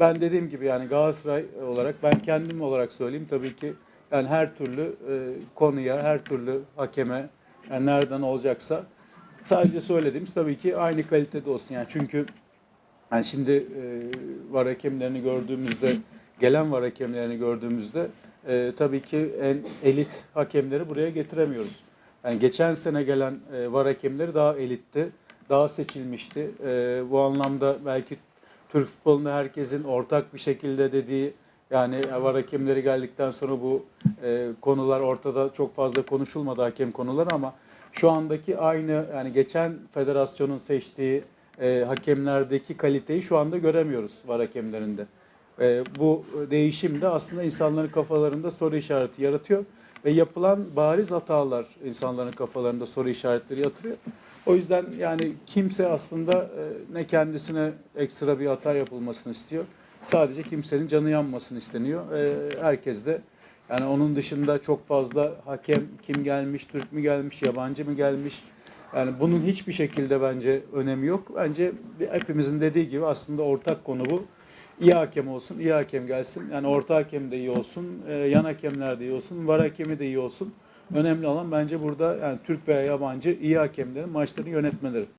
Ben dediğim gibi yani Galatasaray olarak ben kendim olarak söyleyeyim tabii ki yani her türlü e, konuya, her türlü hakeme yani nereden olacaksa sadece söylediğimiz tabii ki aynı kalitede olsun. Yani çünkü yani şimdi e, var hakemlerini gördüğümüzde, gelen var hakemlerini gördüğümüzde e, tabii ki en elit hakemleri buraya getiremiyoruz. Yani geçen sene gelen e, var hakemleri daha elitti, daha seçilmişti. E, bu anlamda belki Türk futbolunda herkesin ortak bir şekilde dediği yani var hakemleri geldikten sonra bu e, konular ortada çok fazla konuşulmadı hakem konuları ama şu andaki aynı yani geçen federasyonun seçtiği e, hakemlerdeki kaliteyi şu anda göremiyoruz var hakemlerinde. E, bu değişim de aslında insanların kafalarında soru işareti yaratıyor ve yapılan bariz hatalar insanların kafalarında soru işaretleri yatırıyor. O yüzden yani kimse aslında e, ne kendisine ekstra bir hata yapılmasını istiyor. Sadece kimsenin canı yanmasını isteniyor. E, herkes de yani onun dışında çok fazla hakem kim gelmiş, Türk mü gelmiş, yabancı mı gelmiş? Yani bunun hiçbir şekilde bence önemi yok. Bence hepimizin dediği gibi aslında ortak konu bu. İyi hakem olsun, iyi hakem gelsin. Yani orta hakem de iyi olsun, e, yan hakemler de iyi olsun, var hakemi de iyi olsun. Önemli olan bence burada yani Türk veya yabancı iyi hakemlerin maçlarını yönetmeleri.